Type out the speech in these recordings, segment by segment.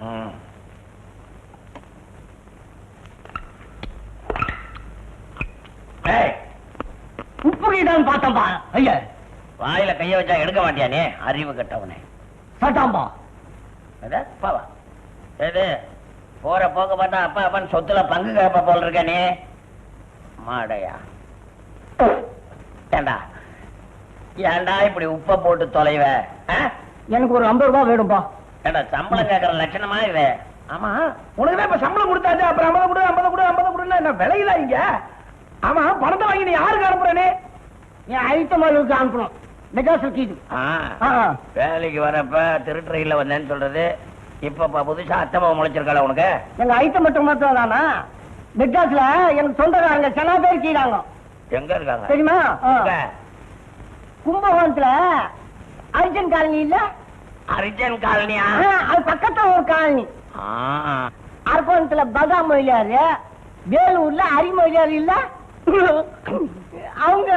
ம். ஏய், உப்பு கீடான்னு பார்த்தம்பா. ஐயா. வாயில கைய வச்சா எடுக்க மாட்டியானே அறிவு கட்டவனே. சட்டாம்பா. எது போற போக்க பார்த்தா அப்பா அப்பன் சொத்துல பங்கு கேப்ப போல் இருக்க நீ. மாடையா? ஏண்டா? ஏண்டா இப்படி உப்ப போட்டு தொலைவ? எனக்கு ஒரு ஐம்பது ரூபாய் வேணும்பா. ஏண்டா சம்பளம் கேக்குற லட்சணமா இது? ஆமா. உனக்கு தான் இப்ப சம்பளம் கொடுத்தாச்சு அப்புறம் ஐம்பது கொடு ஐம்பது கொடு ஐம்பது கொடுன்னா என்ன விலையில இங்க? ஆமா பணத்தை வாங்கி நீ யாருக்கு அனுப்புறனே? என் ஐட்டமாளுக்கு அனுப்பணும். மெட்ராஸ் கீது. ஆ. ஆ. வேலைக்கு வரப்ப திருட்டுறையில வந்தேன்னு சொல்றது. இப்ப புதுசா அத்தமா முளைச்சிருக்காள உனக்கு? எங்க ஐட்டம் மட்டும் மட்டும் தானா மெட்ராஸ்ல எனக்கு சொந்தக்காரங்க சில பேர் கீழாங்க எங்க இருக்காங்க? தெரியுமா? கும்பகோணத்துல அர்ஜுன் காலனி இல்ல? அரிஜன் காலனியா? அது பக்கத்துல ஒரு காலனி. அரக்கோணத்துல பகா மொழியாரு. வேலூர்ல அரிமொழியாரு இல்ல? அவங்க.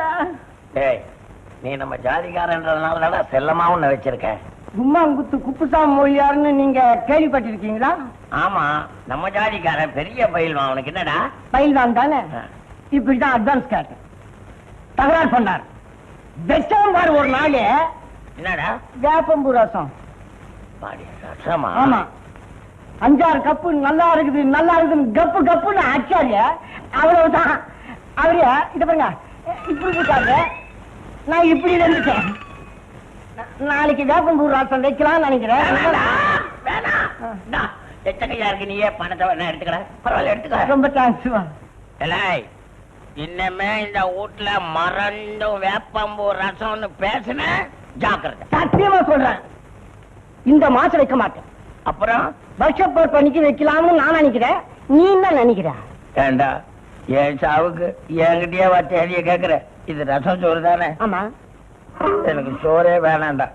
நீ நம்ம ஜாதிக்காரன்றதுனால தானே செல்லமா உன்னை வச்சிருக்கேன் கும்மாங்குத்து குப்புசாமி மொழியாருன்னு நீங்க கேள்விப்பட்டிருக்கீங்களா? ஆமா நம்ம ஜாதிக்காரன் பெரிய பயில்வான் அவனுக்கு என்னடா? பயில்வான் தானே. இப்படிதான் அட்வான்ஸ் கேட்டேன். தகராறு பண்ணார். வெச்சம் பாரு ஒரு நாள் என்னடா? வேப்பம்பூ ரசம். ரசமா? ஆமா. அஞ்சாறு கப்பு நல்லா இருக்குது நல்லா இருக்குதுன்னு கப்பு கப்புன்னு அச்சாரு அவ்வளவுதான். அவரு இத பாருங்க. இப்படி இருக்காரு. நான் இப்படி இருந்துட்டேன். நாளைக்கு வேப்பம்பூ ரசம் வைக்கலாம்னு நினைக்கிறேன். எத்தனையா இருக்கு நீயே பணத்தை வேணா எடுத்துக்கல பரவாயில்ல எடுத்துக்க. ரொம்ப தேங்க்ஸ் ஏலாய், இன்னமே இந்த வீட்டுல மறந்தும் வேப்பம்பூ ரசம்னு பேசுன ஜாக்கிரதை. சத்தியமா சொல்றேன். இந்த மாசம் வைக்க மாட்டேன். அப்புறம்? வருஷப் பண்ணிக்கு வைக்கலாம்னு நான் நினைக்கிறேன். நீ என்ன நினைக்கிற? ஏண்டா என் சாவுக்கு என்கிட்டயே வா தேதிய கேக்குற. இது ரசம் சோறு தானே? ஆமா. எனக்கு சோறே வேணாண்டா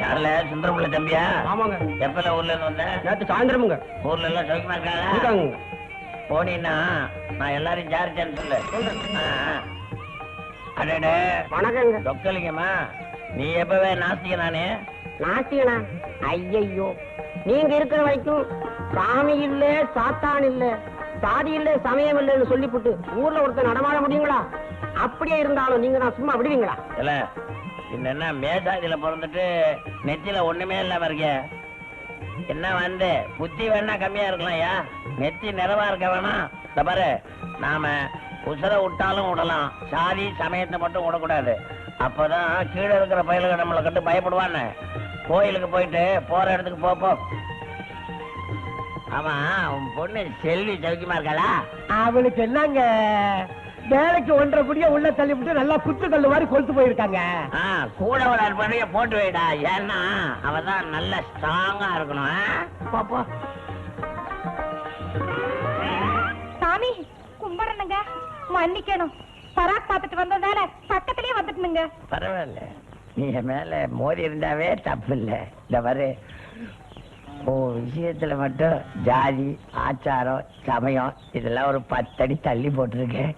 யாருல சுந்தரமுள்ள தம்பியா? ஆமாங்க. எப்பல ஊர்ல இருந்து வந்த? நேத்து சாயந்தரமுங்க. ஊர்ல எல்லாம் சௌக்கியமா இருக்காங்க இருக்காங்க போனீன்னா நான் எல்லாரையும் ஜாரிச்சேன்னு சொல்லு. அடடே. வணக்கங்க. தொக்கலிங்கம்மா நீ எப்பவே நாஸ்திக நானே? நாசியனா ஐயையோ. நீங்க இருக்கிற வரைக்கும் சாமி இல்ல சாத்தான் இல்ல சாதி இல்ல சமயம் இல்லன்னு சொல்லிப்புட்டு ஊர்ல ஒருத்தர் நடமாட முடியுங்களா? அப்படியே இருந்தாலும் நீங்க நான் சும்மா விடுவீங்களா? என்னன்னா என்ன பிறந்துட்டு நெத்தியில ஒண்ணுமே இல்லாம இருக்கே என்ன வந்து புத்தி வேணா கம்மியா இருக்கலாம்யா நெத்தி நிறைவா இருக்க வேணாம் இந்த பாரு நாம உசுர விட்டாலும் விடலாம். சாதி சமயத்தை மட்டும் விடக்கூடாது. அப்பதான் கீழே இருக்கிற பயலுக நம்மளை கண்டு பயப்படுவான்னு கோயிலுக்கு போயிட்டு போற இடத்துக்கு போப்போம் ஆமா உன் பொண்ணு செல்வி சௌக்கியமா இருக்காளா? அவளுக்கு என்னங்க? வேலைக்கு ஒன்றரை புடிய உள்ள தள்ளிவிட்டு நல்லா குத்து கல்லு மாதிரி கொளுத்து போயிருக்காங்க. கூட ஒரு அற்பனைய போட்டு வைடா. ஏன்னா அவதான் நல்ல ஸ்ட்ராங்கா இருக்கணும் ஆ? போ, போ. சாமி கும்பிடணுங்க. மன்னிக்கணும். பராக் பார்த்துட்டு வந்ததால பக்கத்திலேயே வந்துட்டுனுங்க. பரவாயில்ல. நீ என் மேல மோதி இருந்தாவே தப்பு இல்ல இந்த பாரு. ஓ விஷயத்துல மட்டும் ஜாதி ஆச்சாரம் சமயம் இதெல்லாம் ஒரு பத்தடி தள்ளி போட்டிருக்கேன்.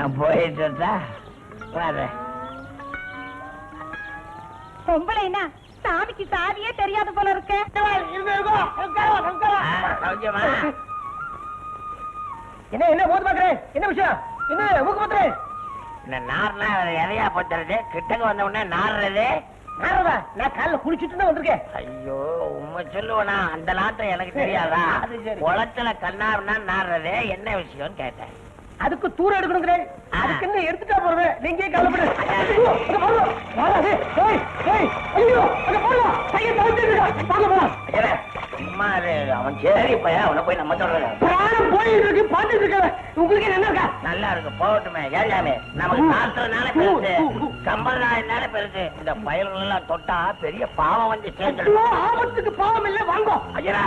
நான் போயிட்டு இருந்தா வரேன் பொம்பளைனா சாமிக்கு சாதியே தெரியாத போல இருக்க. என்ன என்ன போது பாக்குறேன்? என்ன விஷயம்? என்ன ஊக்கு பாத்துறேன்? இந்த நார்னா இலையா போத்துறது? கிட்டக்கு வந்த உடனே நாடுறது நாரதா நான் காலைல குளிச்சுட்டு தான் வந்திருக்கேன். ஐயோ உண்மை சொல்லுவனா? அந்த நாட்டம் எனக்கு தெரியாதா. குளத்துல கண்ணாருன்னா நாடுறது என்ன விஷயம்னு கேட்டேன். அதுக்கு தூரம் எடுக்கணுங்கிறேன். அதுக்கு என்ன எடுத்துட்டா போறேன் நீங்க கவலைப்படு. அவன் சரி பையன் அவனை போய் நம்ம சொல்றது? பிராணம் போயிட்டு இருக்கு பாத்துட்டு இருக்க உங்களுக்கு என்ன இருக்கா? நல்லா இருக்கு போகட்டுமே. ஏழாமே நமக்கு சாஸ்திரனால பெருசு. சம்பிரதாயனால பெருசு. இந்த பயல்கள் எல்லாம் தொட்டா பெரிய பாவம் வந்து சேர்ந்துடும். ஆபத்துக்கு பாவம் இல்ல. வாங்கோ. ஐயா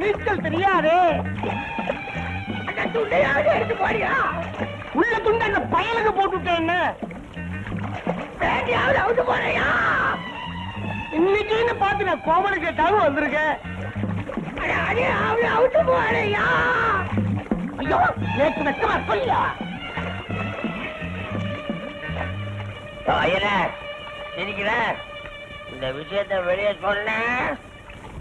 நீச்சல் தெரியாது. உள்ள துண்டு அந்த பயலுக்கு போட்டுட்டேன்னு இன்னைக்குன்னு பார்த்து நான் கோமலு கேட்டாலும் வந்திருக்கேன் ஐயோ நேற்று வெக்கமா சொல்லியா? ஐயனே சிரிக்கிற இந்த விஷயத்த வெளியே சொன்ன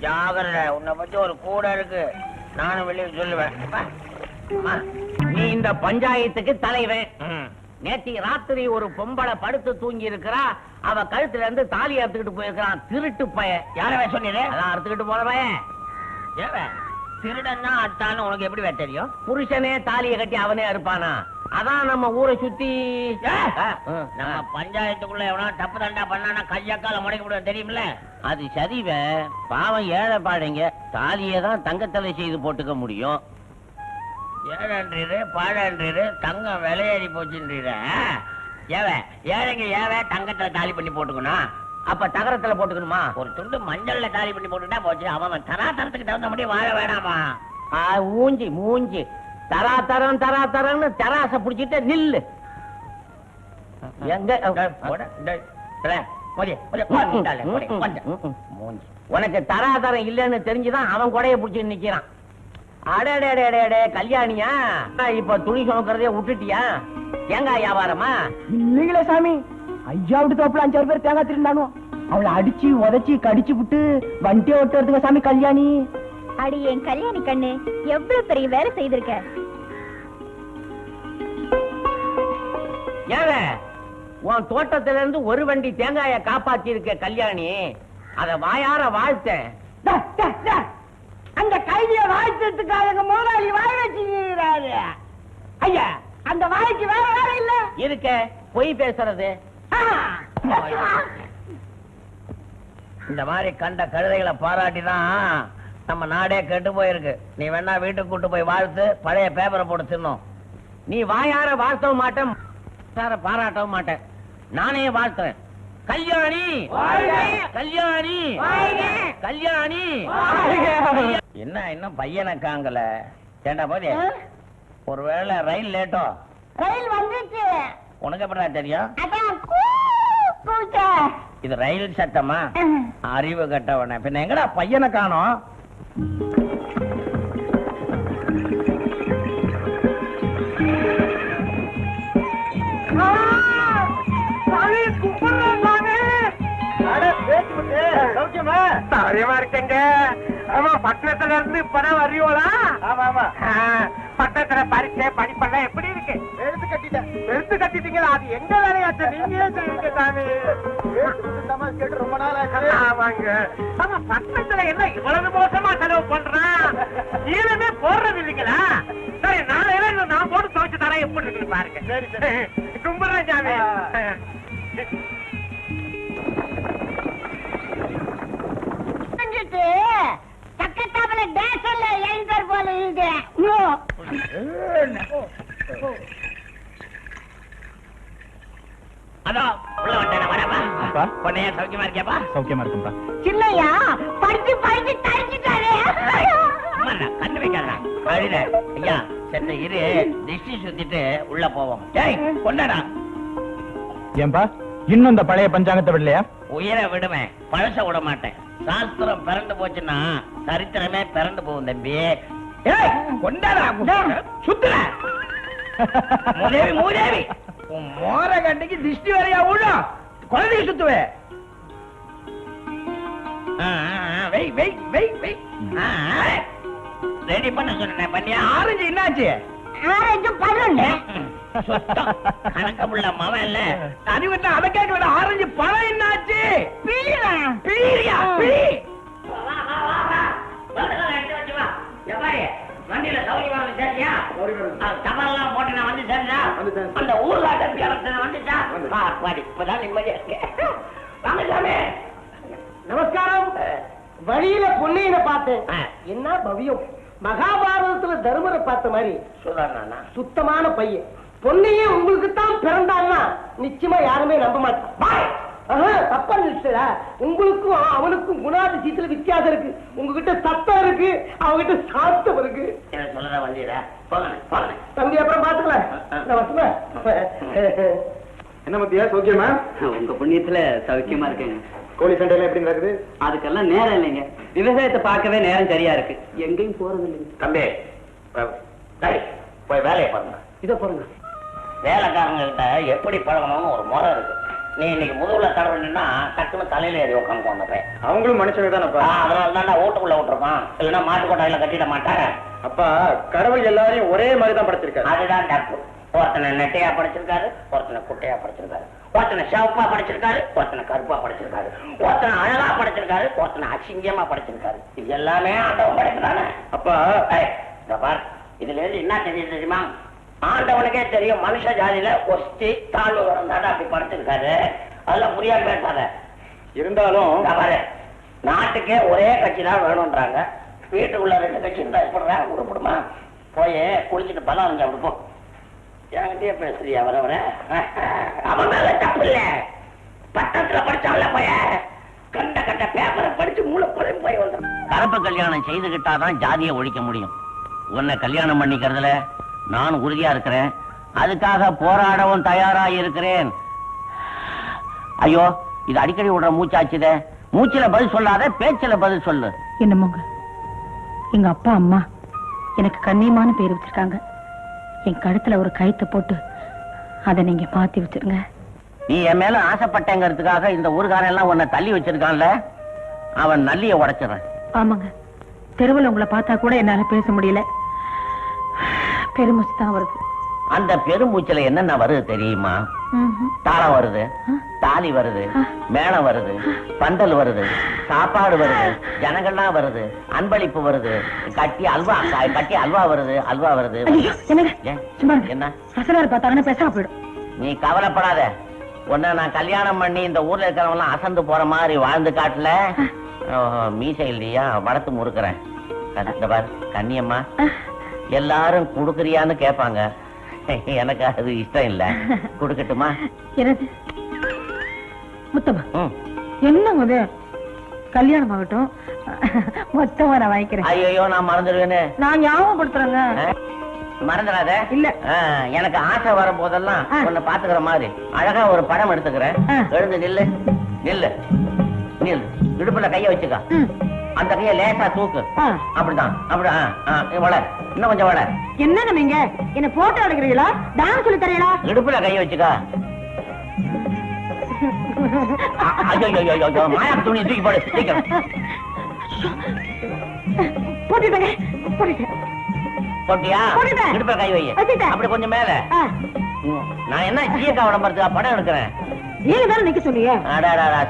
ஜாகிரதை உன்னை பத்தி ஒரு கூட இருக்கு. நானும் வெளியே சொல்லுவேன். நீ இந்த பஞ்சாயத்துக்கு தலைவன். நேத்தி ராத்திரி ஒரு பொம்பளை படுத்து தூங்கி இருக்கிறா அவ கழுத்துல இருந்து தாலி அறுத்துக்கிட்டு போயிருக்கான் திருட்டு பய யாரவே சொன்னீரு அதான் அறுத்துக்கிட்டு போன பையன். ஏவே திருடன்னா அத்தான்னு உனக்கு எப்படி வே தெரியும்? புருஷனே தாலியை கட்டி அவனே அறுப்பானா? அதான் நம்ம ஊரை சுத்தி. நம்ம பஞ்சாயத்துக்குள்ள எவனா தப்பு தண்டா பண்ணானா கையக்கால முடக்கி விடுவோம் தெரியுமில்ல? அது சரிவ. பாவம் ஏழை பாடைங்க. தாலியை தான் தங்கத்தலை செய்து போட்டுக்க முடியும். ஏழன்றீரு பாழன்றீரு தங்கம் விலையேறி போச்சுன்றீரு ஏவ ஏழைங்க ஏவே தங்கத்துல தாலி பண்ணி போட்டுக்கணும். அப்ப தகரத்துல போட்டுக்கணுமா? ஒரு துண்டு மஞ்சள்ல தாலி பண்ணி போட்டுட்டா போச்சு. அவன் தராதரத்துக்கு தகுந்த மாதிரி வாழ வேணாமா? ஆ, மூஞ்சி மூஞ்சி. தரா தரம் தரா தரம்னு தராச புடிச்சிட்டு நில்லு. எங்க. உனக்கு தராதரம் இல்லைன்னு தெரிஞ்சுதான் அவன் கொடைய புடிச்சு நிக்கிறான். அடடே கல்யாணியா? இப்ப துணி சுமக்கிறதே விட்டுட்டியா? தேங்காய் வியாபாரமா? இல்லைங்களே சாமி. ஐயா விட்டு தோப்புல அஞ்சாறு பேர் தேங்காய் திருந்தானோ அவளை அடிச்சு உதைச்சு கடிச்சு விட்டு வண்டி ஓட்டுறதுங்க சாமி கல்யாணி. அடி என் கல்யாணி கண்ணு எவ்வளவு பெரிய வேலை செய்திருக்க? உன் தோட்டத்துல இருந்து ஒரு வண்டி தேங்காய காப்பாத்தி இருக்க கல்யாணி. அத வாயார வாழ்த்தேன். டா, டா, டா. அந்த கைதிய வாழ்த்துறதுக்காக எங்க முதலாளி வாய் வச்சுக்கிறாரு ஐயா அந்த வாய்க்கு வேற வேலை இல்ல. இருக்க பொய் பேசுறது. இந்த மாதிரி கண்ட கழுதைகளை பாராட்டிதான் நம்ம நாடே கெட்டு போயிருக்கு. நீ வேணா வீட்டுக்கு கூட்டு போய் வாழ்த்து பழைய பேப்பரை போட்டு தின்னோம். நீ வாயார வாழ்த்தவும் மாட்டேன் சார பாராட்டவும் மாட்டேன். நானே வாழ்த்துறேன். கல்யாணி! கல்யாணி! கல்யாணி! என்ன இன்னும் பையனை காங்கல? ஏண்டா போதே? ஒருவேளை ரயில் லேட்டோ? ரயில் வந்துச்சு. உனக்கு எப்படா தெரியும். இது ரயில் சத்தமா? அறிவு கட்டவன. பின்ன எங்கடா பையனை காணோம்? சௌரியமா இருக்கங்க. ஆமா பட்டணத்துல இருந்து இப்பதான் வர்றீங்களா ஆமா ஆமா. பட்டணத்துல பரீட்சை படிப்பெல்லாம் எப்படி இருக்கு? எடுத்து கட்டிட்டேன். எடுத்து கட்டிட்டீங்களா? அது எங்க வேலையாச்சு? நீங்களே சொல்லுங்க சாமி. கேட்டு ரொம்ப நாள் ஆமாங்க ஆமா என்ன இவ்வளவு மோசமா செலவு பண்றான் ஈரமே போடுறது இல்லைங்களா? சரி நாளையில நான் போட்டு துவைச்சு தரேன். எப்படி இருக்குன்னு பாருங்க. சரி சரி. கும்பிடுறேன் சாமி. பக்கத்தாப்புல டேஷன்ல எழுந்தர் போல இருக்கு. நோ. அதான் உள்ள வந்தேன் வரவா அப்பா. பொண்ணையா சௌக்கியமா இருக்கியாப்பா? சௌக்கியமா இருக்கும்பா. சின்னையா படிச்சு படிச்சு தடிச்சுட்டாரு. அம்மாடா, கண்ணு வைக்காதடா. அழுத. ஐயா செத்த இரு. திஷ்டி சுத்திட்டு உள்ள போவோம். டேய் கொண்டாடா ஏன்பா இன்னும் இந்த பழைய பஞ்சாங்கத்தை விடலையா? உயிரை விடுவேன் பழச விட மாட்டேன். சாஸ்திரம் பிறண்டு போச்சுன்னா சரித்திரமே பிறண்டு போகும் தம்பி. ஏய் கொண்டாடா சுத்துற மூதேவி மூதேவி உன் மோர கண்டிக்கு திஷ்டி வரையா விழும் குழந்தைய சுத்துவே. வெய் வெய் வெய் வெய். ரெடி பண்ண சொன்னேன் பண்ணியா? ஆரஞ்சு என்னாச்சு? ஆரஞ்சு சுத்தம். கணக்கமுள்ள மவன் இல்ல. அறிவிட்ட அதை கேட்கல ஆரஞ்சு பழம் என்னாச்சு. பீரியா வண்டியில சௌரியமா வந்து சரியா? தவறெல்லாம் போட்டு நான் வந்து சரியா அந்த ஊர்லாட்ட பிறந்த வந்துச்சா இப்பதான் நிம்மதியா இருக்கு வாங்க சாமி. நமஸ்காரம். வழியில பொன்னையனை பார்த்தேன். என்ன பவியம்? மகாபாரதத்துல தருமரை பார்த்த மாதிரி சுதாரணா சுத்தமான பையன். பொன்னையே உங்களுக்கு தான் பிறந்தான்னா நிச்சயமா யாருமே நம்ப மாட்டான். தப்பா நினைச்சா உங்களுக்கும் அவனுக்கும் குணாதிசயத்துல வித்தியாசம் இருக்கு. உங்ககிட்ட சத்தம் இருக்கு அவகிட்ட சாத்தம் இருக்கு. என்ன சொல்றதா வந்தீரா போங்க போங்க தம்பி அப்புறம் பாத்துக்கலாம்? என்ன மத்தியா சௌக்கியமா உங்க புண்ணியத்துல சௌக்கியமா இருக்கேங்க. கோழி சண்டைலாம் எப்படி நடக்குது? அதுக்கெல்லாம் நேரம் இல்லைங்க. விவசாயத்தை பார்க்கவே நேரம் சரியா இருக்கு. எங்கேயும் போறது இல்லைங்க. தம்பி போய் வேலையை பாருங்க. இதை பாருங்க வேலைக்காரங்க கிட்ட எப்படி பழகணும்னு ஒரு முறை இருக்கு. நீ இன்னைக்கு முதுகுல தடவினா டக்குன்னு தலையில ஏறி உட்காந்து பையன் அவங்களும் மனுஷங்க தானப்பா? அதனால தான் வீட்டுக்குள்ள விட்டுருப்பான். இல்லைன்னா மாட்டு கொட்டாயில கட்டிட மாட்டேன். அப்பா கடவுள் எல்லாரையும் ஒரே மாதிரி தான் படைச்சிருக்காரு. அதுதான் தப்பு ஒருத்தனை நெட்டையா படிச்சிருக்காரு ஒருத்தனை குட்டையா படிச்சிருக்காரு. ஒருத்தனை சிவப்பா படிச்சிருக்காரு ஒருத்தனை கருப்பா படிச்சிருக்காரு. ஒருத்தனை அழகா படிச்சிருக்காரு ஒருத்தனை அசிங்கமா படிச்சிருக்காரு. இது எல்லாமே ஆண்டவன் படைக்கிறானே அப்பா. பார். இதுல இருந்து என்ன தெரியுது தெரியுமா? ஆண்டவனுக்கே தெரியும் மனுஷ ஜாதியில ஒஸ்தி தாழ்வு வந்தாடா அப்படி படுத்திருக்காரு அதெல்லாம் புரியாம பேசாத. இருந்தாலும் நாட்டுக்கே ஒரே கட்சி தான் வேணும்ன்றாங்க. வீட்டுக்குள்ள ரெண்டு கட்சி இருந்தா எப்படிடா உருப்படுமா போய் குளிச்சுட்டு பலம் அரைஞ்சு அப்படி போ. என்கிட்டயே பேசுறியா வர வர அவன் மேல தப்பு இல்ல. பட்டத்துல படிச்சான்ல போய கண்ட கண்ட பேப்பரை படிச்சு மூளை குறையும் போய் வந்து கலப்பு கல்யாணம் செய்துகிட்டாதான் ஜாதியை ஒழிக்க முடியும். உன்னை கல்யாணம் பண்ணிக்கிறதுல நான் உறுதியா இருக்கிறேன். அதுக்காக போராடவும் தயாரா இருக்கிறேன். ஐயோ இது அடிக்கடி விடுற மூச்சாச்சுதே. மூச்சில பதில் சொல்லாத பேச்சில பதில் சொல்லு. என்னமோங்க எங்க அப்பா அம்மா எனக்கு கண்ணியமான பேர் வச்சிருக்காங்க. என் கழுத்துல ஒரு கயித்தை போட்டு அதை நீங்க மாத்தி வச்சிருங்க. நீ என் மேல ஆசைப்பட்டேங்கிறதுக்காக இந்த ஊர்காரன் எல்லாம் உன்னை தள்ளி வச்சிருக்கான்ல? அவன் நல்லிய உடைச்சிடுறேன். ஆமாங்க. தெருவில் உங்களை பார்த்தா கூட என்னால பேச முடியல. பெருமிச்சு தான் வருது. அந்த பெருமூச்சில என்னென்ன வருது தெரியுமா. தாளம் வருது தாலி வருது மேளம் வருது பந்தல் வருது சாப்பாடு வருது ஜனங்கள்லாம் வருது அன்பளிப்பு வருது கட்டி அல்வா கட்டி அல்வா வருது அல்வா வருது. என்ன? பார்த்தாங்கன்னா பேசாம போயிடும். நீ கவலைப்படாத. உன்னை நான் கல்யாணம் பண்ணி இந்த ஊர்ல இருக்கிறவங்க எல்லாம் அசந்து போற மாதிரி வாழ்ந்து காட்டல. மீசை இல்லையா? வளர்த்து முறுக்குறேன். கண்ணியம்மா. எல்லாரும் குடுக்குறியான்னு கேட்பாங்க எனக்கு அது இஷ்டம் இல்ல. குடுக்கட்டுமா? என்னது? முத்தமா ம். என்னங்க இது கல்யாணம் ஆகட்டும். மொத்தமா நான் வாங்கிக்கிறேன். ஐயோ நான் மறந்துடுவேன்னு நான் ஞாபகப்படுத்துறேங்க. ஆ? மறந்துடாத. இல்ல. எனக்கு ஆசை வரும் போதெல்லாம். உன்னை பாத்துக்கிற மாதிரி. அழகா ஒரு படம் எடுத்துக்கிறேன். எழுந்து நில்லு. நில்லு. நில்லு. இடுப்புல கைய வச்சுக்க. அந்த கைய லேசா தூக்கு. அப்படிதான். அப்படி வள இன்னும் கொஞ்சம் வள என்னங்க நீங்க என்ன போட்டோ எடுக்கிறீங்களா? டான்ஸ் சொல்லி தரீங்களா? இடுப்புல கைய வச்சுக்க. மாயா துணி தூக்கி போடு சீக்கிரம். போட்டுட்டேங்க போட்டுட்டேன். போட்டியா. இடுப்புல கை வை. அப்படி கொஞ்சம் மேல. நான் என்ன சீயக்கா விளம்பரத்துக்கா படம் எடுக்கிறேன். நீங்க தானே நிக்க சொன்னீங்க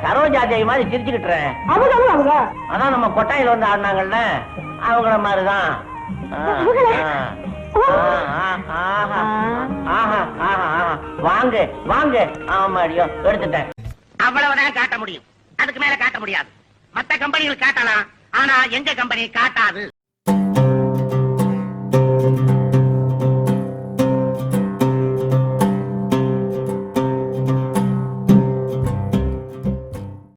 சரோஜா தேவி மாதிரி சிரிச்சுக்கிட்டுறேன் அவங்க அவங்க அவங்க? அதான் நம்ம கொட்டாயில வந்து ஆடினாங்கல்ல அவங்கள மாதிரிதான். வாங்க வாங்க. ஆமாடியோ எடுத்துட்டேன். அவ்வளவுதான் காட்ட முடியும். அதுக்கு மேல காட்ட முடியாது. மத்த கம்பெனிகள் காட்டலாம் ஆனா எங்க கம்பெனி காட்டாது.